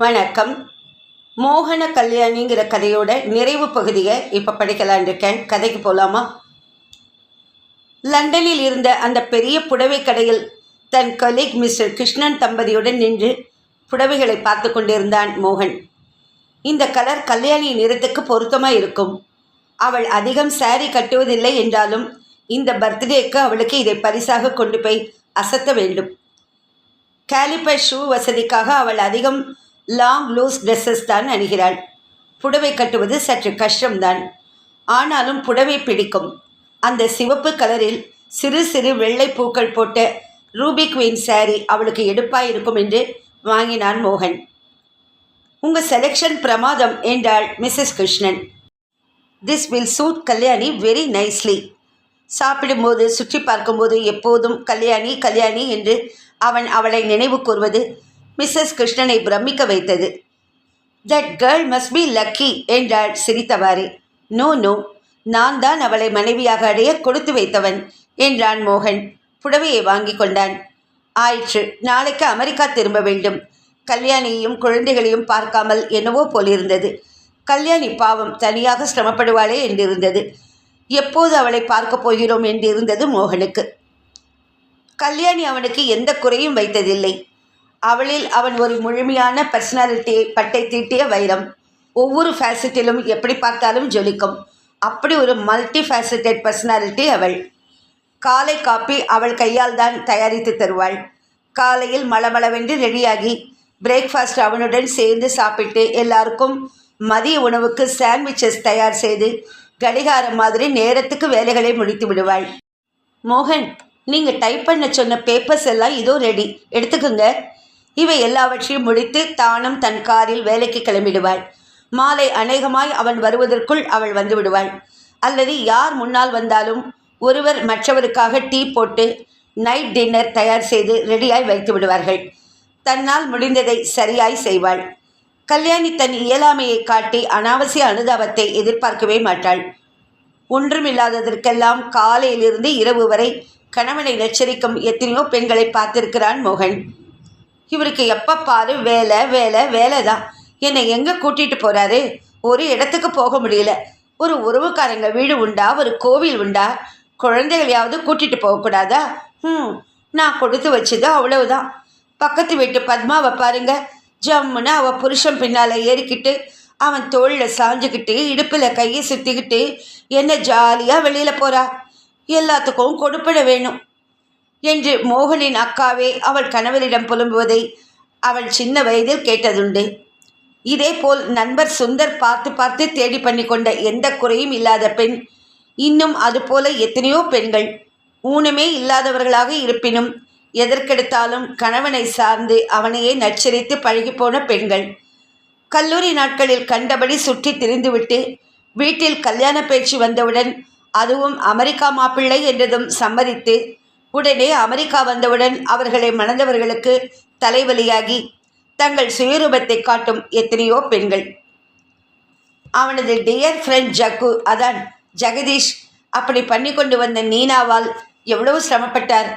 வணக்கம். மோகன கல்யாணிங்கிற கதையோட நிறைவு பகுதியை இப்போ படிக்கலான் இருக்கேன். கதைக்கு போகலாமா லண்டனில் இருந்த அந்த பெரிய புடவை கடையில் தன் கலீக் மிஸ்டர் கிருஷ்ணன் தம்பதியுடன் நின்று புடவைகளை பார்த்து கொண்டிருந்தான் மோகன். இந்த கலர் கல்யாணி நிறத்துக்கு பொருத்தமாக இருக்கும். அவள் அதிகம் சாரி கட்டுவதில்லை என்றாலும் இந்த பர்த்டேக்கு அவளுக்கு இதை பரிசாக கொண்டு போய் அசத்த வேண்டும். கேலிப்பர் ஷூ வசதிக்காக அவள் அதிகம் லாங் லூஸ் ட்ரெஸ்ஸஸ் தான் அணிகிறாள். புடவை கட்டுவது சற்று கஷ்டம்தான். ஆனாலும் புடவை பிடிக்கும். அந்த சிவப்பு கலரில் சிறு சிறு வெள்ளை பூக்கள் போட்ட ரூபி குவீன் சாரி அவளுக்கு எடுப்பாய் இருக்கும் என்று வாங்கினான் மோகன். உங்கள் செலெக்ஷன் பிரமாதம் என்றாள் Mrs Krishnan. This will suit Kalyani very nicely சாப்பிடும்போது சுற்றி பார்க்கும்போது எப்போதும் கல்யாணி கல்யாணி என்று அவன் அவளை நினைவு கூர்வது மிஸ்ஸஸ் கிருஷ்ணனை பிரமிக்க வைத்தது. That girl must be lucky என்றாள் சிரித்தவாறு. நோ நோ நான் தான் அவளை மனைவியாக அடைய கொடுத்து வைத்தவன் என்றான் மோகன். புடவையை வாங்கி கொண்டான். ஆயிற்று நாளைக்கு அமெரிக்கா திரும்ப வேண்டும். கல்யாணியையும் குழந்தைகளையும் பார்க்காமல் என்னவோ போலிருந்தது. கல்யாணி பாவம் தனியாக சிரமப்படுவாளே என்றிருந்தது. எப்போது அவளை பார்க்கப் போகிறோம் என்றிருந்தது மோகனுக்கு. கல்யாணி அவனுக்கு எந்த குறையும் வைத்ததில்லை. அவளில் அவன் ஒரு முழுமையான பர்சனாலிட்டியை பட்டை தீட்டிய வைரம். ஒவ்வொரு ஃபேசட்டிலும் எப்படி பார்த்தாலும் ஜொலிக்கும். அப்படி ஒரு மல்டி ஃபேசட்டட் பர்சனாலிட்டி அவள். காலை காப்பி அவள் கையால் தான் தயாரித்து தருவாள். காலையில் மளமளவென்று ரெடியாகி பிரேக்ஃபாஸ்ட் அவனுடன் சேர்ந்து சாப்பிட்டு எல்லாருக்கும் மதிய உணவுக்கு சாண்ட்விச்சஸ் தயார் செய்து கடிகாரம் மாதிரி நேரத்துக்கு வேலைகளை முடித்து விடுவாள். மோகன் நீங்கள் டைப் பண்ண சொன்ன பேப்பர்ஸ் எல்லாம் இதோ ரெடி எடுத்துக்கோங்க. இவை எல்லாவற்றையும் முடித்து தானும் தன் காரில் வேலைக்கு கிளம்பிடுவாள். மாலை அநேகமாய் அவன் வருவதற்குள் அவள் வந்துவிடுவாள் அல்லது யார் முன்னால் வந்தாலும் ஒருவர் மற்றவருக்காக டீ போட்டு நைட் டின்னர் தயார் செய்து ரெடியாய் வைத்து விடுவார்கள். தன்னால் முடிந்ததை சரியாய் செய்வாள். கல்யாணி தன் இயலாமையை காட்டி அனாவசிய அனுதாபத்தை எதிர்பார்க்கவே மாட்டாள். ஒன்றுமில்லாததற்கெல்லாம் காலையிலிருந்து இரவு வரை கணவனை நச்சரிக்கும் எத்தனையோ பெண்களை பார்த்திருக்கிறான் மோகன். இவருக்கு எப்போ பாரு வேலை வேலை வேலை தான் என்னை எங்கே கூட்டிகிட்டு போகிறாரு ஒரு இடத்துக்கு போக முடியல. ஒரு உறவுக்காரங்க வீடு உண்டா? ஒரு கோவில் உண்டா? குழந்தைகளையாவது கூட்டிகிட்டு போகக்கூடாதா ம் நான் கொடுத்து வச்சது அவ்வளவுதான். பக்கத்து வீட்டு பத்மாவை பாருங்க. ஜம்முன்னு அவள் புருஷன் பின்னால் ஏறிக்கிட்டு அவன் தோளில் சாஞ்சுக்கிட்டு இடுப்பில் கையை சுற்றிக்கிட்டு என்ன ஜாலியாக வெளியில் போகிறா எல்லாத்துக்கும் கொடுப்பிட வேணும். என்று மோகனின் அக்காவே அவள் கணவரிடம் புலம்புவதை அவள் சின்ன வயதில் கேட்டதுண்டு. இதேபோல் நண்பர் சுந்தர் பார்த்து பார்த்து தேடி பண்ணி கொண்ட எந்த குறையும் இல்லாத பெண் இன்னும் அதுபோல எத்தனையோ பெண்கள் ஊனமே இல்லாதவர்களாக இருப்பினும் எதற்கெடுத்தாலும் கணவனை சார்ந்து அவனையே நச்சரித்து பழகிப்போன பெண்கள். கல்லூரி நாட்களில் கண்டபடி சுற்றி திரிந்துவிட்டு வீட்டில் கல்யாண பேச்சு வந்தவுடன் அதுவும் அமெரிக்கா மாப்பிள்ளை என்றதும் சம்மதித்து உடனே அமெரிக்கா வந்தவுடன் அவர்களை மணந்தவர்களுக்கு தலைவலியாகி தங்கள் சுயரூபத்தை காட்டும் எத்தனையோ பெண்கள். அவனது டியர் ஃப்ரெண்ட் ஜக்கு அதான் ஜெகதீஷ் அப்படி பண்ணி கொண்டு வந்த நீனாவால் எவ்வளவு சிரமப்பட்டார்.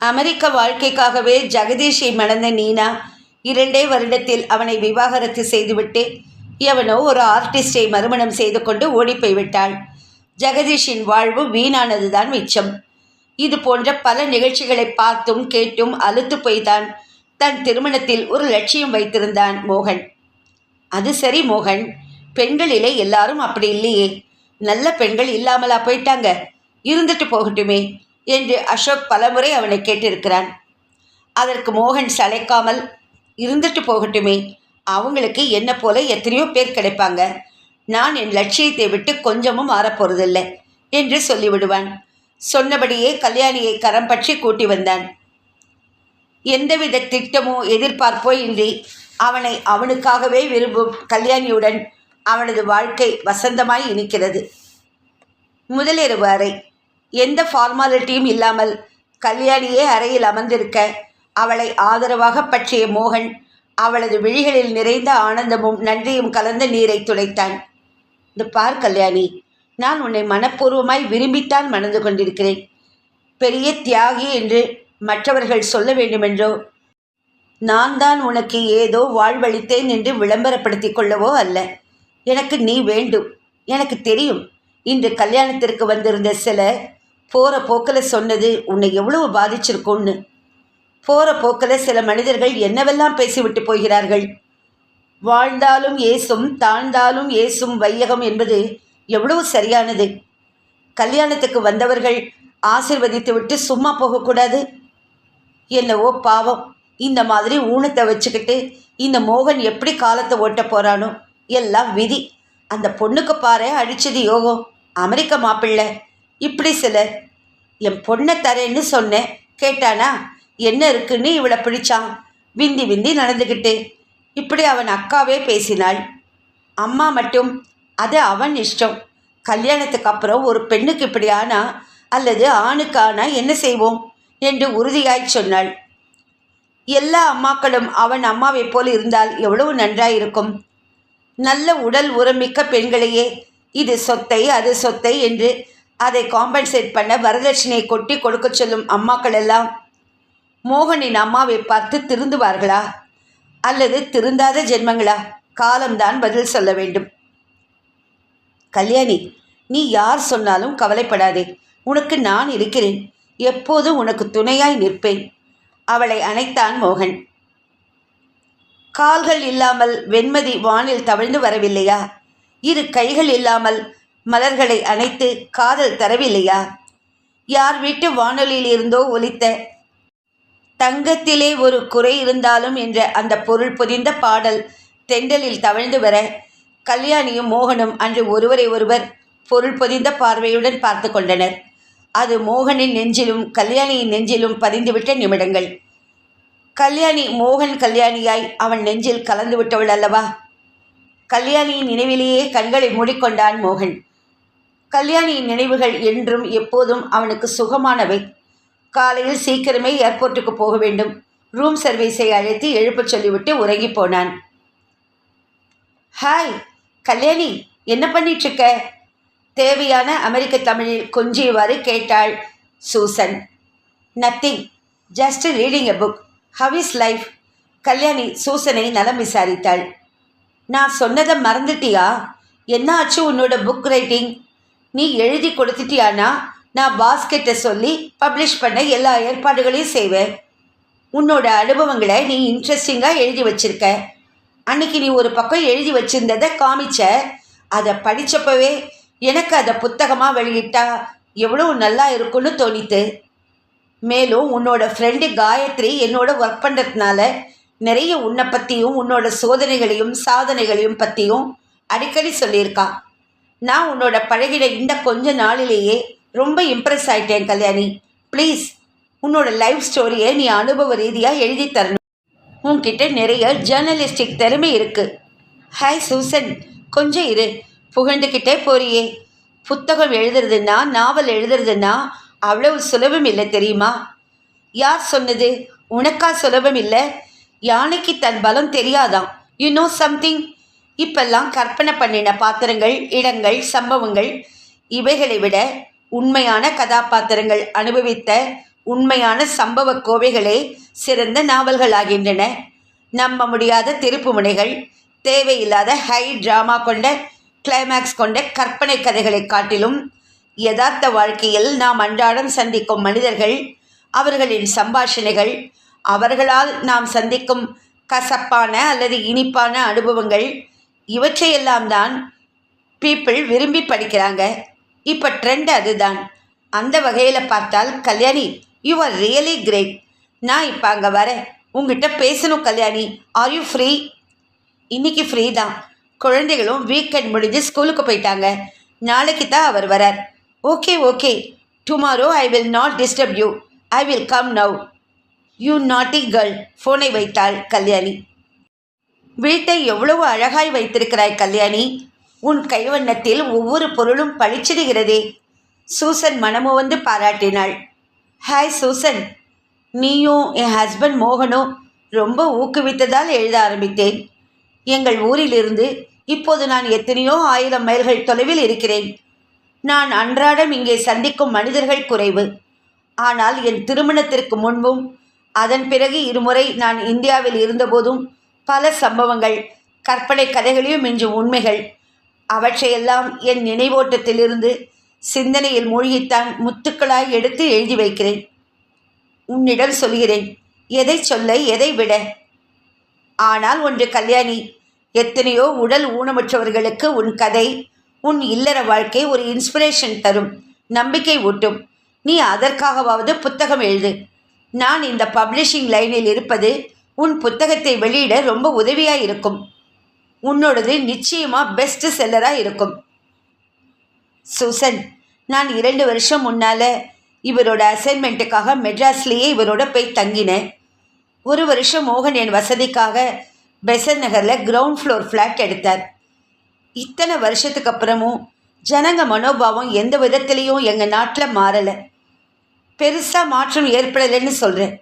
அமெரிக்க வாழ்க்கைக்காகவே ஜெகதீஷை மணந்த நீனா இரண்டே வருடத்தில் அவனை விவாகரத்து செய்துவிட்டு எவனோ ஒரு ஆர்டிஸ்டை மறுமணம் செய்து கொண்டு ஓடிப்போய் விட்டாள் ஜெகதீஷின் வாழ்வு வீணானதுதான் மிச்சம். இது போன்ற பல நிகழ்ச்சிகளை பார்த்தும் கேட்டும் அழுத்து போய்தான் தன் திருமணத்தில் ஒரு லட்சியம் வைத்திருந்தான் மோகன். அது சரி மோகன் பெண்களிலே எல்லாரும் அப்படி இல்லையே. நல்ல பெண்கள் இல்லாமலா போயிட்டாங்க? இருந்துட்டு போகட்டுமே என்று அசோக் பலமுறை அவனை கேட்டிருக்கிறான். அதற்கு மோகன் சளைக்காமல் இருந்துட்டு போகட்டுமே. அவங்களுக்கு என்ன போல எத்தனையோ பேர் கிடைப்பாங்க. நான் என் லட்சியத்தை விட்டு கொஞ்சமும் மாறப்போறதில்லை என்று சொல்லிவிடுவான். சொன்னபடியே கல்யாணியை கரம் பற்றி கூட்டி வந்தான். எந்தவித திட்டமோ எதிர்பார்ப்போ இன்றி அவனை அவனுக்காகவே விரும்பும் கல்யாணியுடன் அவனது வாழ்க்கை வசந்தமாய் இனிக்கிறது. முதலிரவு அறை. எந்த ஃபார்மாலிட்டியும் இல்லாமல் கல்யாணியே அறையில் அமர்ந்திருக்க அவளை ஆதரவாக பற்றிய மோகன் அவளது விழிகளில் நிறைந்த ஆனந்தமும் நன்றியும் கலந்த நீரை துடைத்தான். இந்த பார் கல்யாணி நான் உன்னை மனப்பூர்வமாய் விரும்பித்தான் மணந்து கொண்டிருக்கிறேன். பெரிய தியாகி என்று மற்றவர்கள் சொல்ல வேண்டுமென்றோ? நான் தான் உனக்கு ஏதோ வாழ்வளித்தேன் என்று விளம்பரப்படுத்திக் கொள்ளவோ அல்ல. எனக்கு நீ வேண்டும். எனக்கு தெரியும். இன்று கல்யாணத்திற்கு வந்திருந்த சில போகிற போக்கில் சொன்னது உன்னை எவ்வளவு பாதிச்சிருக்கும்னு. போகிற போக்கில் சில மனிதர்கள் என்னவெல்லாம் பேசிவிட்டு போகிறார்கள்? வாழ்ந்தாலும் ஏசும் தாழ்ந்தாலும் ஏசும் வையகம் என்பது எவ்வளவு சரியானது? கல்யாணத்துக்கு வந்தவர்கள் ஆசிர்வதித்து விட்டு சும்மா போகக்கூடாது? என்னவோ பாவம். இந்த மாதிரி ஊனத்தை வச்சுக்கிட்டு இந்த மோகன் எப்படி காலத்தை ஓட்ட போகிறானோ எல்லாம் விதி. அந்த பொண்ணுக்கு பாரு அடிச்சது யோகம் அமெரிக்க மாப்பிள்ளை. இப்படி சிலர் என் பொண்ணை தரேன்னு சொன்னேன். கேட்டானா? என்ன இருக்குன்னு இவளை பிடிச்சான். விந்தி விந்தி நடந்துக்கிட்டு இப்படி அவன் அக்காவே பேசினாள். அம்மா மட்டும் அது அவன் இஷ்டம். கல்யாணத்துக்கு அப்புறம் ஒரு பெண்ணுக்கு இப்படி ஆனா அல்லது ஆணுக்கானா என்ன செய்வோம்? என்று உறுதியாய் சொன்னாள். எல்லா அம்மாக்களும் அவன் அம்மாவைப் போல் இருந்தால் எவ்வளவு நன்றாயிருக்கும்? நல்ல உடல் உரமிக்க பெண்களையே. இது சொத்தை அது சொத்தை என்று அதை காம்பன்சேட் பண்ண வரதட்சணையை கொட்டி கொடுக்கச் சொல்லும் அம்மாக்கள் எல்லாம் மோகனின் அம்மாவை பார்த்து திருந்துவார்களா? அல்லது திருந்தாத ஜென்மங்களா? காலம்தான் பதில் சொல்ல வேண்டும். கல்யாணி நீ யார் சொன்னாலும் கவலைப்படாதே. உனக்கு நான் இருக்கிறேன். எப்போதும் உனக்கு துணையாய் நிற்பேன். அவளை அணைத்தான் மோகன். கால்கள் இல்லாமல் வெண்மதி வானில் தவழ்ந்து வரவில்லையா? இரு கைகள் இல்லாமல் மலர்களை அணைத்து காதல் தரவில்லையா? யார் வீட்டு வானொலியில் இருந்தோ ஒலித்த தங்கத்திலே ஒரு குறை இருந்தாலும் என்ற அந்த பொருள் பொதிந்த பாடல் தெண்டலில் தவழ்ந்து வர கல்யாணியும் மோகனும் அன்று ஒருவரை ஒருவர் பொருள் பொதிந்த பார்வையுடன் பார்த்து கொண்டனர். அது மோகனின் நெஞ்சிலும் கல்யாணியின் நெஞ்சிலும் பதிந்துவிட்ட நிமிடங்கள். கல்யாணி மோகன் கல்யாணியாய் அவன் நெஞ்சில் கலந்து விட்டவள் அல்லவா? கல்யாணியின் நினைவிலேயே கண்களை மூடிக்கொண்டான் மோகன். கல்யாணியின் நினைவுகள் என்றும் எப்போதும் அவனுக்கு சுகமானவை. காலையில் சீக்கிரமே ஏர்போர்ட்டுக்கு போக வேண்டும். ரூம் சர்வீஸை அழைத்து எழுப்பச் சொல்லிவிட்டு உறங்கி போனான். ஹாய் கல்யாணி என்ன பண்ணிட்டு இருக்க தேவையான அமெரிக்க தமிழில் கொஞ்சியவாறு கேட்டாள் Susan. Nothing just reading a book how is life Kalyani சூசனை நலம் விசாரித்தாள். நான் சொன்னதை மறந்துட்டியா? என்ன ஆச்சு உன்னோட புக் ரைட்டிங் நீ எழுதி கொடுத்துட்டியானா? நான் பாஸ்கெட்டை சொல்லி பப்ளிஷ் பண்ண எல்லா ஏற்பாடுகளையும் செய்வேன். உன்னோட அனுபவங்களை நீ இன்ட்ரெஸ்டிங்காக எழுதி வச்சிருக்க. அன்னைக்கு நீ ஒரு பக்கம் எழுதி வச்சிருந்ததை காமிச்ச. அதை படித்தப்பவே எனக்கு அதை புத்தகமாக வெளியிட்டா எவ்வளோ நல்லா இருக்கும்னு தோணித்து. மேலும் உன்னோட ஃப்ரெண்டு காயத்ரி என்னோட ஒர்க் பண்ணுறதுனால நிறைய உன்னை பற்றியும் உன்னோட சோதனைகளையும் சாதனைகளையும் பற்றியும் அடிக்கடி சொல்லியிருக்கா. நான் உன்னோட பழகிட இந்த கொஞ்ச நாளிலேயே ரொம்ப இம்ப்ரெஸ் ஆயிட்டேன் கல்யாணி. ப்ளீஸ் உன்னோட லைஃப் ஸ்டோரியை நீ அனுபவ ரீதியாக எழுதி தரணும். உன்கிட்ட நிறைய ஜேர்னலிஸ்டிக் திறமை இருக்குது ஹாய் சூசன் கொஞ்சம் இரு. புகழ்ந்துக்கிட்டே போறியே. புத்தகம் எழுதுறதுன்னா நாவல் எழுதுறதுன்னா அவ்வளவு சுலபம் இல்லை தெரியுமா? யார் சொன்னது? உனக்கா சுலபம் இல்லை? யானைக்கு தன் பலம் தெரியாதாம். யூ நோ சம்திங் இப்பெல்லாம் கற்பனை பண்ணின பாத்திரங்கள் இடங்கள் சம்பவங்கள் இவைகளை விட உண்மையான கதாபாத்திரங்கள் அனுபவித்த உண்மையான சம்பவ கோவைகளே சிறந்த நாவல்களாகின்றன. நம்ப முடியாத திருப்பு முனைகள் தேவையில்லாத ஹை டிராமா கொண்ட கிளைமேக்ஸ் கொண்ட கற்பனை கதைகளை காட்டிலும் யதார்த்த வாழ்க்கையில் நாம் அன்றாடம் சந்திக்கும் மனிதர்கள் அவர்களின் சம்பாஷணைகள் அவர்களால் நாம் சந்திக்கும் கசப்பான அல்லது இனிப்பான அனுபவங்கள் இவற்றையெல்லாம் தான் பீப்புள் விரும்பி படிக்கிறாங்க. இப்போ ட்ரெண்ட் அதுதான். அந்த வகையில் பார்த்தால் Kalyani you are really great நான் இப்போ அங்கே வரேன். உங்ககிட்ட பேசணும் கல்யாணி. ஆர் யூ ஃப்ரீ இன்னைக்கு ஃப்ரீ தான். குழந்தைகளும் வீக்கெண்ட் முடிஞ்சு ஸ்கூலுக்கு போயிட்டாங்க. நாளைக்கு தான் அவர் வரார். Okay okay tomorrow I will not disturb you I will come now you naughty girl ஃபோனை வைத்தாள் கல்யாணி. வீட்டை எவ்வளவு அழகாய் வைத்திருக்கிறாய் கல்யாணி. உன் கைவண்ணத்தில் ஒவ்வொரு பொருளும் பளிச்சிடுகிறதே. சூசன் மனமுவந்து பாராட்டினாள். Hi Susan. நீயும் என் ஹஸ்பண்ட் மோகனும் ரொம்ப ஊக்குவித்ததால் எழுத ஆரம்பித்தேன். எங்கள் ஊரிலிருந்து இப்போது நான் எத்தனையோ ஆயிரம் மைல்கள் தொலைவில் இருக்கிறேன். நான் அன்றாடம் இங்கே சந்திக்கும் மனிதர்கள் குறைவு. ஆனால் என் திருமணத்திற்கு முன்பும் அதன் பிறகு இருமுறை நான் இந்தியாவில் இருந்தபோதும் பல சம்பவங்கள் கற்பனை கதைகளையும் மிஞ்சும் உண்மைகள். அவற்றையெல்லாம் என் நினைவோட்டத்திலிருந்து சிந்தனையில் மூழ்கித்தான் முத்துக்களாய் எடுத்து எழுதி வைக்கிறேன். உன்னிடம் சொல்கிறேன் எதை சொல்ல எதை விட? ஆனால் ஒன்று கல்யாணி எத்தனையோ உடல் ஊனமுற்றவர்களுக்கு உன் கதை உன் இல்லற வாழ்க்கை ஒரு இன்ஸ்பிரேஷன் தரும் நம்பிக்கை ஊட்டும். நீ அதற்காகவாவது புத்தகம் எழுது. நான் இந்த பப்ளிஷிங் லைனில் இருப்பது உன் புத்தகத்தை வெளியிட ரொம்ப உதவியாக இருக்கும். உன்னோடது நிச்சயமாக பெஸ்ட் செல்லராக இருக்கும். சூசன் நான் இரண்டு வருஷம் முன்னால் இவரோட அசைன்மெண்ட்டுக்காக மெட்ராஸ்லேயே இவரோட போய் தங்கினேன். ஒரு வருஷம் மோகன் என் வசதிக்காக பெசன் நகரில் கிரவுண்ட் ஃப்ளோர் ஃப்ளாட் எடுத்தார். இத்தனை வருஷத்துக்கு அப்புறமும் ஜனங்க மனோபாவம் எந்த விதத்துலேயும் எங்கள் நாட்டில் மாறலை. பெருசாக மாற்றம் ஏற்படலைன்னு சொல்கிறேன்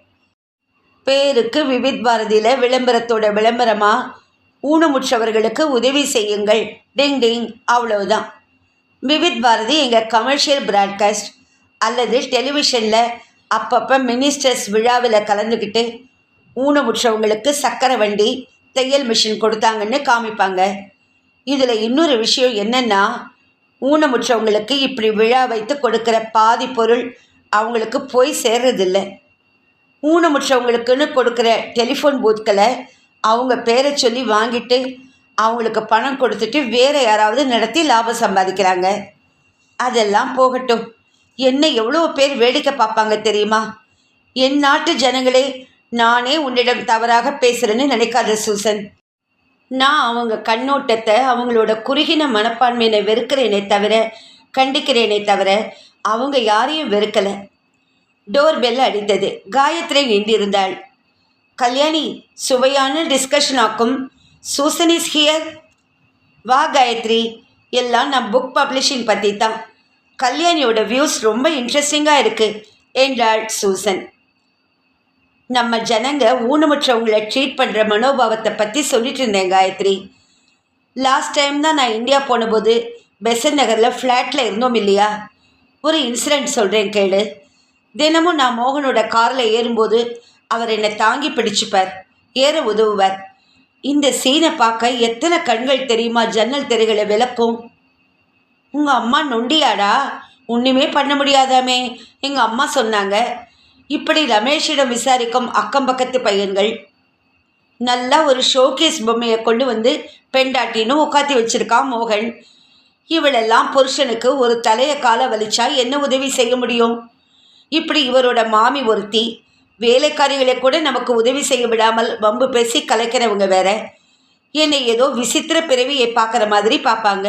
பேருக்கு விவித் பாரதியில் விளம்பரத்தோட விளம்பரமாக ஊனமுற்றவர்களுக்கு உதவி செய்யுங்கள். டிங் டிங் அவ்வளவுதான். விவித் பாரதி எங்கள் கமர்ஷியல் பிராட்காஸ்ட் அல்லது டெலிவிஷனில் அப்பப்போ மினிஸ்டர்ஸ் விழாவில் கலந்துக்கிட்டு ஊனமுற்றவங்களுக்கு சக்கரை வண்டி தையல் மிஷின் கொடுத்தாங்கன்னு காமிப்பாங்க. இதில் இன்னொரு விஷயம் என்னென்னா ஊனமுற்றவங்களுக்கு இப்படி விழா வைத்து கொடுக்குற பாதி பொருள் அவங்களுக்கு போய் சேர்றதில்ல. ஊனமுற்றவங்களுக்குன்னு கொடுக்குற டெலிஃபோன் பூத்களை அவங்க பேரை சொல்லி வாங்கிட்டு அவங்களுக்கு பணம் கொடுத்துட்டு வேறு யாராவது நடத்தி லாபம் சம்பாதிக்கிறாங்க. அதெல்லாம் போகட்டும். என்னை எவ்வளோ பேர் வேடிக்கை பார்ப்பாங்க தெரியுமா? என் நாட்டு ஜனங்களே நானே உன்னிடம் தவறாக பேசுகிறேன்னு நினைக்காத சூசன். நான் அவங்க கண்ணோட்டத்தை அவங்களோட குறுகின மனப்பான்மையினை வெறுக்கிறேனே தவிர கண்டிக்கிறேனே தவிர அவங்க யாரையும் வெறுக்கலை. டோர் பெல் அடித்தது. காயத்ரி நின்றிருந்தாள். கல்யாணி சுவையான டிஸ்கஷன் ஆக்கும். Susan is here. வா காயத்ரி. எல்லாம் நான் புக் பப்ளிஷிங் பற்றி தான் கல்யாணியோட வியூஸ் ரொம்ப இன்ட்ரெஸ்டிங்காக இருக்குது என்றாள் சூசன். நம்ம ஜனங்க ஊனமுற்றவங்களை ட்ரீட் பண்ணுற மனோபாவத்தை பற்றி சொல்லிட்டு இருந்தேன் காயத்ரி. லாஸ்ட் டைம் தான் நான் இந்தியா போனபோது பெசன் நகரில் ஃப்ளாட்டில் இருந்தோம் இல்லையா? ஒரு இன்சிடெண்ட் சொல்கிறேன் கேளு. தினமும் நான் மோகனோட காரில் ஏறும்போது அவர் என்னை தாங்கி பிடிச்சுப்பார் ஏற உதவுவார். இந்த சீனை பார்க்க எத்தனை கண்கள் தெரியுமா? ஜன்னல் தெருகளை விளக்கும் உங்கள் அம்மா நொண்டியாடா? ஒன்றுமே பண்ண முடியாதாமே எங்கள் அம்மா சொன்னாங்க. இப்படி ரமேஷிடம் விசாரிக்கும் அக்கம் பக்கத்து பையன்கள். நல்லா ஒரு ஷோகேஸ் பொம்மையை கொண்டு வந்து பெண்டாட்டின்னு உட்காத்தி வச்சிருக்கான் மோகன். இவளெல்லாம் புருஷனுக்கு ஒரு தலையை கால வலிச்சா என்ன உதவி செய்ய முடியும்? இப்படி இவரோட மாமி ஒருத்தி வேலைக்காரிகளை கூட நமக்கு உதவி செய்ய விடாமல் வம்பு பேசி கலைக்கிறவங்க வேற. என்னை ஏதோ விசித்திர பிறவியை பார்க்குற மாதிரி பார்ப்பாங்க.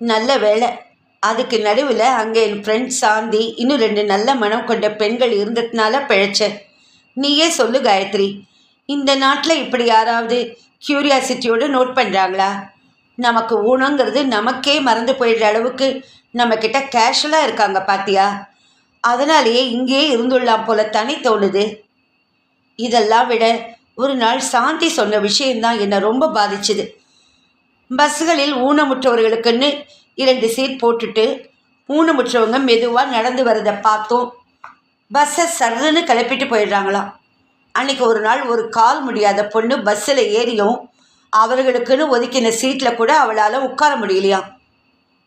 நல்ல வேலை அதுக்கு நடுவில் அங்கே என் ஃப்ரெண்ட் சாந்தி இன்னும் ரெண்டு நல்ல மனம் கொண்ட பெண்கள் இருந்ததுனால பிழைச்சேன். நீயே சொல்லு காயத்ரி இந்த நாட்டில் இப்படி யாராவது க்யூரியாசிட்டியோடு நோட் பண்ணுறாங்களா நமக்கு ஊனங்கிறது நமக்கே மறந்து போயிடுற அளவுக்கு நம்மக்கிட்ட கேஷுவலாக இருக்காங்க பாத்தியா? அதனாலேயே இங்கேயே இருந்துள்ளாம் போல தனி தோணுது. இதெல்லாம் விட ஒரு நாள் சாந்தி சொன்ன விஷயந்தான் என்னை ரொம்ப பாதிச்சுது. பஸ்களில் ஊனமுற்றவர்களுக்குன்னு இரண்டு சீட் போட்டுட்டு ஊனமுற்றவங்க மெதுவாக நடந்து வரதை பார்த்தோம். பஸ்ஸை சர்ன்னு கிளப்பிட்டு போயிடுறாங்களாம் அன்றைக்கி ஒரு நாள் ஒரு கால் முடியாத பொண்ணு பஸ்ஸில் ஏறியும் அவர்களுக்குன்னு ஒதுக்கின சீட்டில் கூட அவளால் உட்கார முடியலையாம்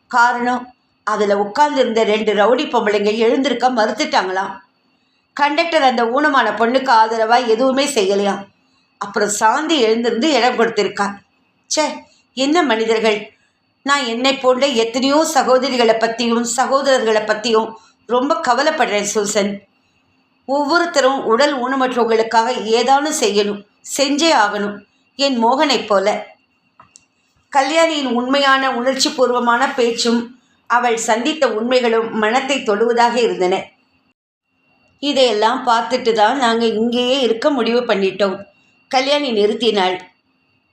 காரணம் அதில் உட்கார்ந்துருந்த ரெண்டு ரவுடி பொம்பளைங்க எழுந்திருக்க மறுத்துட்டாங்களாம் கண்டக்டர் அந்த ஊனமான பொண்ணுக்கு ஆதரவாக எதுவுமே செய்யலையாம் அப்புறம் சாந்தி எழுந்திருந்து இடம் கொடுத்திருக்கா. ச்சே என்ன மனிதர்கள்? நான் என்னை போன்ற எத்தனையோ சகோதரிகளை பற்றியும் சகோதரர்களை பற்றியும் ரொம்ப கவலைப்படுறேன் சூசன். ஒவ்வொருத்தரும் உடல் ஊனமற்றவங்களுக்காக ஏதானும் செய்யணும் செஞ்சே ஆகணும் என் மோகனைப் போல. கல்யாணியின் உண்மையான உணர்ச்சி பூர்வமான பேச்சும் அவள் சந்தித்த உண்மைகளும் மனத்தை தொடுவதாக இருந்தன. இதையெல்லாம் பார்த்துட்டு தான் நாங்கள் இங்கேயே இருக்க முடிவு பண்ணிட்டோம். கல்யாணி நிறுத்தினாள்.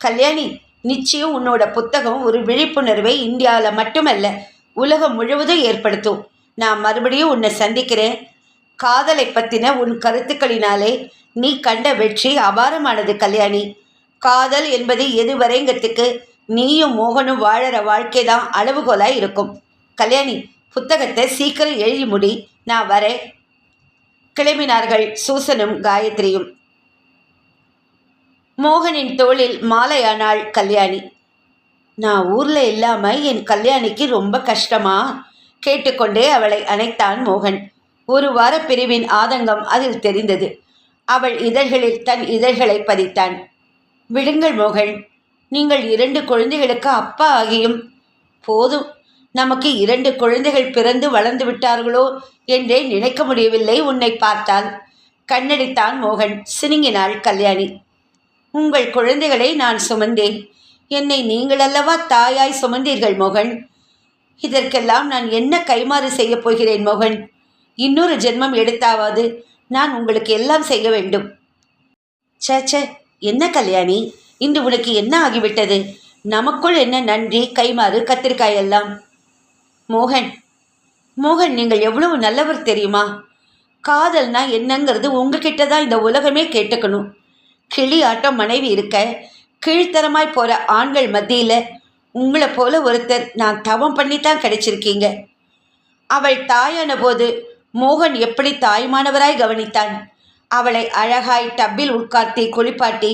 கல்யாணி நிச்சயம் உன்னோட புத்தகம் ஒரு விழிப்புணர்வை இந்தியாவில் மட்டுமல்ல உலகம் முழுவதும் ஏற்படுத்தும். நான் மறுபடியும் உன்னை சந்திக்கிறேன். காதலை பற்றின உன் கருத்துக்களினாலே நீ கண்ட வெற்றி அபாரமானது கல்யாணி. காதல் என்பது எதுவரைங்கிறதுக்கு நீயும் மோகனும் வாழற வாழ்க்கை தான் அளவுகோலாக இருக்கும். கல்யாணி புத்தகத்தை சீக்கிரம் எழுதி முடி. நான் வரேன். கிளம்பினார்கள் சூசனும் காயத்ரியும். மோகனின் தோளில் மாலையானாள் கல்யாணி. நான் ஊரில் இல்லாமல் என் கல்யாணிக்கு ரொம்ப கஷ்டமா கேட்டுக்கொண்டே அவளை அணைத்தான் மோகன். ஒரு வார பிரிவின் ஆதங்கம் அதில் தெரிந்தது. அவள் இதழ்களில் தன் இதழ்களை பதித்தான். விடுங்கள் மோகன் நீங்கள் இரண்டு குழந்தைகளுக்கு அப்பா ஆகியும் போதும். நமக்கு இரண்டு குழந்தைகள் பிறந்து வளர்ந்து விட்டார்களோ என்றே நினைக்க முடியவில்லை உன்னை பார்த்தால் கண்ணடித்தான் மோகன் சினுங்கினாள் கல்யாணி. உங்கள் குழந்தைகளை நான் சுமந்தேன். என்னை நீங்கள் அல்லவா தாயாய் சுமந்தீர்கள் மோகன்? இதற்கெல்லாம் நான் என்ன கைமாறு செய்யப் போகிறேன் மோகன்? இன்னொரு ஜென்மம் எடுத்தாவது நான் உங்களுக்கு எல்லாம் செய்ய வேண்டும். சேச்சே என்ன கல்யாணி? இன்று உனக்கு என்ன ஆகிவிட்டது? நமக்குள் என்ன நன்றி கைமாறு கத்திரிக்காய் எல்லாம்? மோகன் மோகன் நீங்கள் எவ்வளவு நல்லவர் தெரியுமா? காதல்னா என்னங்கிறது உங்ககிட்ட தான் இந்த உலகமே கேட்டுக்கணும். கிளி ஆட்டம் மனைவி இருக்க கீழ்த்தரமாய் போகிற ஆண்கள் மத்தியில் உங்களை போல ஒருத்தர் நான் தவம் பண்ணி தான் கிடைச்சிருக்கீங்க. அவள் தாயான போது மோகன் எப்படி தாய்மானவராய் கவனித்தான். அவளை அழகாய் டப்பில் உட்கார்த்தி குளிப்பாட்டி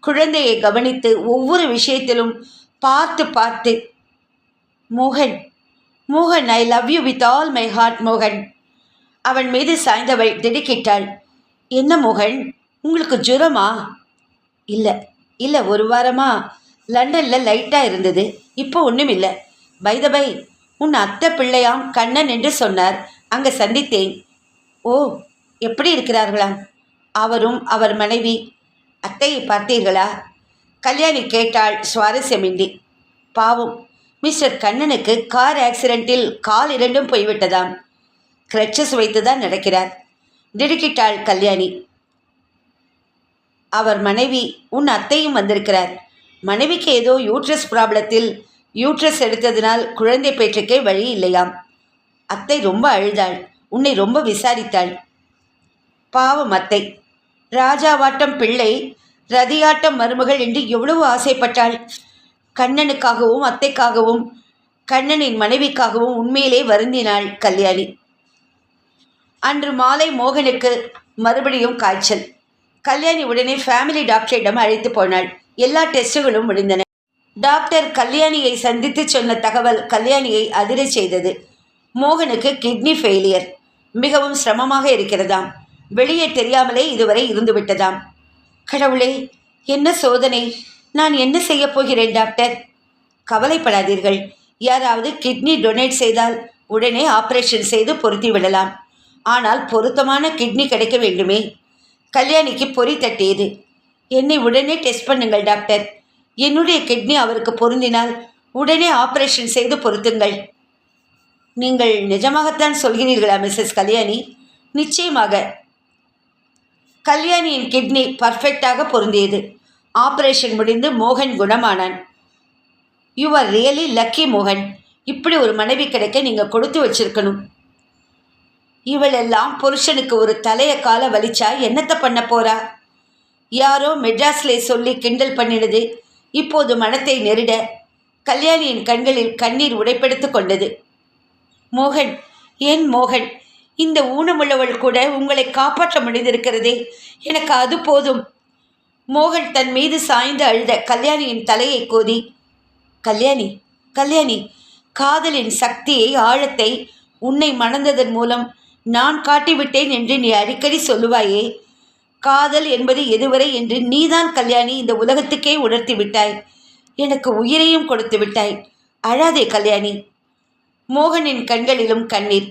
குழந்தையை கவனித்து ஒவ்வொரு விஷயத்திலும் பார்த்து பார்த்து மோகன் மோகன் I love you with all my heart மோகன். அவன் மீது சாய்ந்தவள் திடுக்கிட்டாள். என்ன மோகன்? உங்களுக்கு ஜுரமா? இல்லை இல்லை ஒரு வாரமாக லண்டனில் லைட்டாக இருந்தது. இப்போ ஒன்றும் இல்லை. பை த பை உன் அத்தை பிள்ளையாம் கண்ணன் என்று சொன்னார். அங்கே சந்தித்தேன். ஓ எப்படி இருக்கிறார்களாம் அவரும் அவர் மனைவி. அத்தையை பார்த்தீர்களா? கல்யாணி கேட்டாள் சுவாரஸ்யமின்றி. பாவம் மிஸ்டர் கண்ணனுக்கு கார் ஆக்சிடென்ட்டில் கால் இரண்டும் போய்விட்டதாம். கிரச்சஸ் வைத்து தான் நடக்கிறார். திடுக்கிட்டாள் கல்யாணி. அவர் மனைவி உன் அத்தையும் வந்திருக்கிறார். மனைவிக்கு ஏதோ யூட்ரஸ் ப்ராப்ளத்தில் யூட்ரஸ் எடுத்ததினால் குழந்தை பேற்றுக்கே வழி இல்லையாம். அத்தை ரொம்ப அழுதாள். உன்னை ரொம்ப விசாரித்தாள். பாவம் அத்தை. ராஜாவாட்டம் பிள்ளை ரதியாட்டம் மருமகள் என்று எவ்வளவு ஆசைப்பட்டாள். கண்ணனுக்காகவும் அத்தைக்காகவும் கண்ணனின் மனைவிக்காகவும் உண்மையிலே வருந்தினாள் கல்யாணி. அன்று மாலை மோகனுக்கு மறுபடியும் காய்ச்சல். கல்யாணி உடனே ஃபேமிலி டாக்டரிடம் அழைத்து போனாள். எல்லா டெஸ்ட்டுகளும் முடிந்தன. டாக்டர் கல்யாணியை சந்தித்து சொன்ன தகவல் கல்யாணியை அதிரச் செய்தது. மோகனுக்கு கிட்னி ஃபெயிலியர் மிகவும் சிரமமாக இருக்கிறதாம். வெளியே தெரியாமலே இதுவரை இருந்துவிட்டதாம் கடவுளே என்ன சோதனை? நான் என்ன செய்ய போகிறேன் டாக்டர் கவலைப்படாதீர்கள். யாராவது கிட்னி டொனேட் செய்தால் உடனே ஆபரேஷன் செய்து பொருத்தி விடலாம். ஆனால் பொருத்தமான கிட்னி கிடைக்க வேண்டுமே? கல்யாணிக்கு பொறி தட்டியது. என்னை உடனே டெஸ்ட் பண்ணுங்கள் டாக்டர். என்னுடைய கிட்னி அவருக்கு பொருந்தினால் உடனே ஆபரேஷன் செய்து பொருத்துங்கள். நீங்கள் நிஜமாகத்தான் சொல்கிறீர்களா மிஸ்ஸஸ் கல்யாணி? நிச்சயமாக. கல்யாணியின் கிட்னி பர்ஃபெக்டாக பொருந்தியது. ஆபரேஷன் முடிந்து மோகன் குணமானான். யூ ஆர் ரியலி லக்கி மோகன். இப்படி ஒரு மனைவி கிடைக்க நீங்கள் கொடுத்து வச்சிருக்கணும். இவளெல்லாம் புருஷனுக்கு ஒரு தலைய கால வலிச்சா என்னத்தை பண்ண போறா? யாரோ மெட்ராஸ்லே சொல்லி கிண்டல் பண்ணினது இப்போது மனத்தை நெருட கல்யாணியின் கண்களில் கண்ணீர் உடைப்பெடுத்து கொண்டது. மோகன் ஏன் மோகன்? இந்த ஊனமுள்ளவள் கூட உங்களை காப்பாற்ற முடிந்திருக்கிறதே. எனக்கு அது போதும். மோகன் தன் மீது சாய்ந்து அழுத கல்யாணியின் தலையை கோதி கல்யாணி கல்யாணி காதலின் சக்தியை ஆழத்தை உன்னை மணந்ததன் மூலம் நான் காட்டிவிட்டேன் என்று நீ அடிக்கடி சொல்லுவாயே? காதல் என்பது எதுவரை என்று நீதான் கல்யாணி இந்த உலகத்துக்கே உணர்த்தி விட்டாய். எனக்கு உயிரையும் கொடுத்து விட்டாய். அழாதே கல்யாணி. மோகனின் கண்களிலும் கண்ணீர்.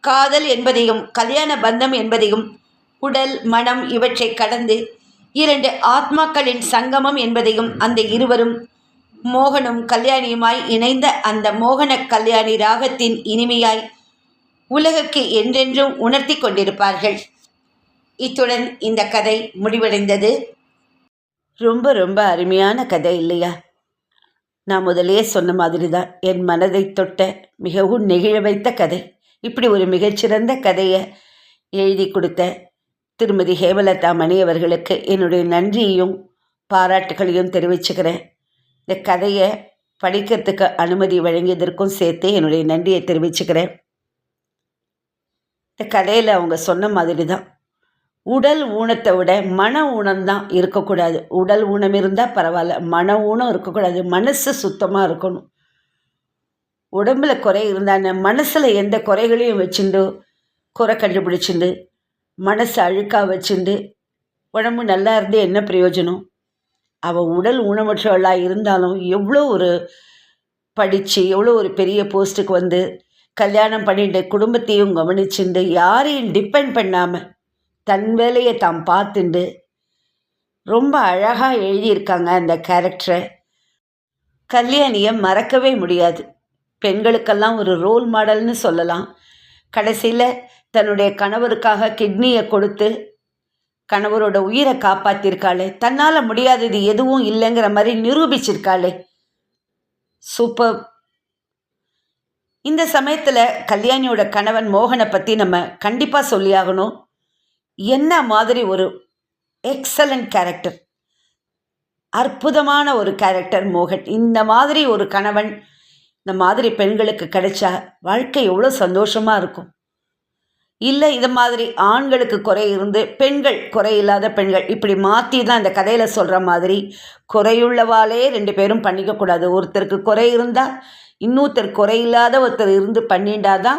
காதல் என்பதையும் கல்யாண பந்தம் என்பதையும் உடல் மனம் இவற்றை கடந்து இரண்டு ஆத்மாக்களின் சங்கமம் என்பதையும் அந்த இருவரும் மோகனும் கல்யாணியுமாய் இணைந்த அந்த மோகன கல்யாணி ராகத்தின் இனிமையாய் உலகுக்கு என்றென்றும் உணர்த்தி கொண்டிருப்பார்கள். இத்துடன் இந்த கதை முடிவடைந்தது. ரொம்ப ரொம்ப அருமையான கதை இல்லையா? நான் முதலே சொன்ன மாதிரி தான் என் மனதை தொட்ட மிகவும் நெகிழ வைத்த கதை. இப்படி ஒரு மிகச்சிறந்த கதையை எழுதி கொடுத்த திருமதி ஹேமலதா மணி அவர்களுக்கு என்னுடைய நன்றியையும் பாராட்டுகளையும் தெரிவிச்சுக்கிறேன். இந்த கதையை படிக்கிறதுக்கு அனுமதி வழங்கியதற்கும் சேர்த்து என்னுடைய நன்றியை தெரிவிச்சுக்கிறேன். இந்த கதையில் அவங்க சொன்ன மாதிரி தான் உடல் ஊனத்தை விட மன ஊனம் தான் இருக்கக்கூடாது. உடல் ஊனம் இருந்தால் பரவாயில்ல மன ஊனம் இருக்கக்கூடாது. மனசு சுத்தமாக இருக்கணும். உடம்புல குறை இருந்தானே மனசில் எந்த குறைகளையும் வச்சுண்டு குறை கண்டுபிடிச்சிண்டு மனசை அழுக்காக வச்சுண்டு உடம்பு நல்லா இருந்து என்ன பிரயோஜனம்? அவள் உடல் ஊனமற்றவளாக இருந்தாலும் எவ்வளோ ஒரு படித்து எவ்வளோ ஒரு பெரிய போஸ்ட்டுக்கு வந்து கல்யாணம் பண்ணிட்டு குடும்பத்தையும் கவனிச்சுண்டு யாரையும் டிபெண்ட் பண்ணாமல் தன் வேலையை தாம் பார்த்துண்டு ரொம்ப அழகாக எழுதியிருக்காங்க அந்த கேரக்டரை கல்யாணியை மறக்கவே முடியாது. பெண்களுக்கெல்லாம் ஒரு ரோல் மாடல்னு சொல்லலாம். கடைசியில் தன்னுடைய கணவருக்காக கிட்னியை கொடுத்து கணவரோட உயிரை காப்பாற்றிருக்காளே தன்னால் முடியாதது எதுவும் இல்லைங்கிற மாதிரி நிரூபிச்சிருக்காளே. சூப்பர் இந்த சமயத்தில் கல்யாணியோட கணவன் மோகனை பற்றி நம்ம கண்டிப்பாக சொல்லியாகணும் என்ன மாதிரி ஒரு எக்ஸலண்ட் கேரக்டர் அற்புதமான ஒரு கேரக்டர் மோகன். இந்த மாதிரி ஒரு கணவன் இந்த மாதிரி பெண்களுக்கு கிடைச்சா வாழ்க்கை எவ்வளோ சந்தோஷமாக இருக்கும். இல்லை இது மாதிரி ஆண்களுக்கு குறை இருந்து பெண்கள் குறை இல்லாத பெண்கள் இப்படி மாற்றி தான் இந்த கதையில் சொல்கிற மாதிரி குறையுள்ளவாளே ரெண்டு பேரும் பண்ணிக்கக்கூடாது. ஒருத்தருக்கு குறை இருந்தால் இன்னொருத்தர் குறையில்லாத ஒருத்தர் இருந்து பண்ணிட்டாதான்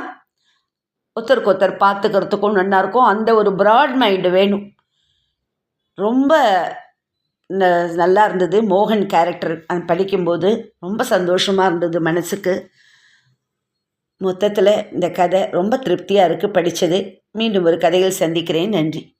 ஒருத்தருக்கு ஒருத்தர் பார்த்துக்கிறதுக்கும் நல்லா இருக்கும் அந்த ஒரு ப்ராட் மைண்டு வேணும். ரொம்ப ந- நல்லா இருந்தது. மோகன் கேரக்டர் அது படிக்கும்போது ரொம்ப சந்தோஷமாக இருந்தது மனசுக்கு. மொத்தத்தில் இந்த கதை ரொம்ப திருப்தியாக இருக்குது படித்தது மீண்டும் ஒரு கதையில் சந்திக்கிறேன். நன்றி.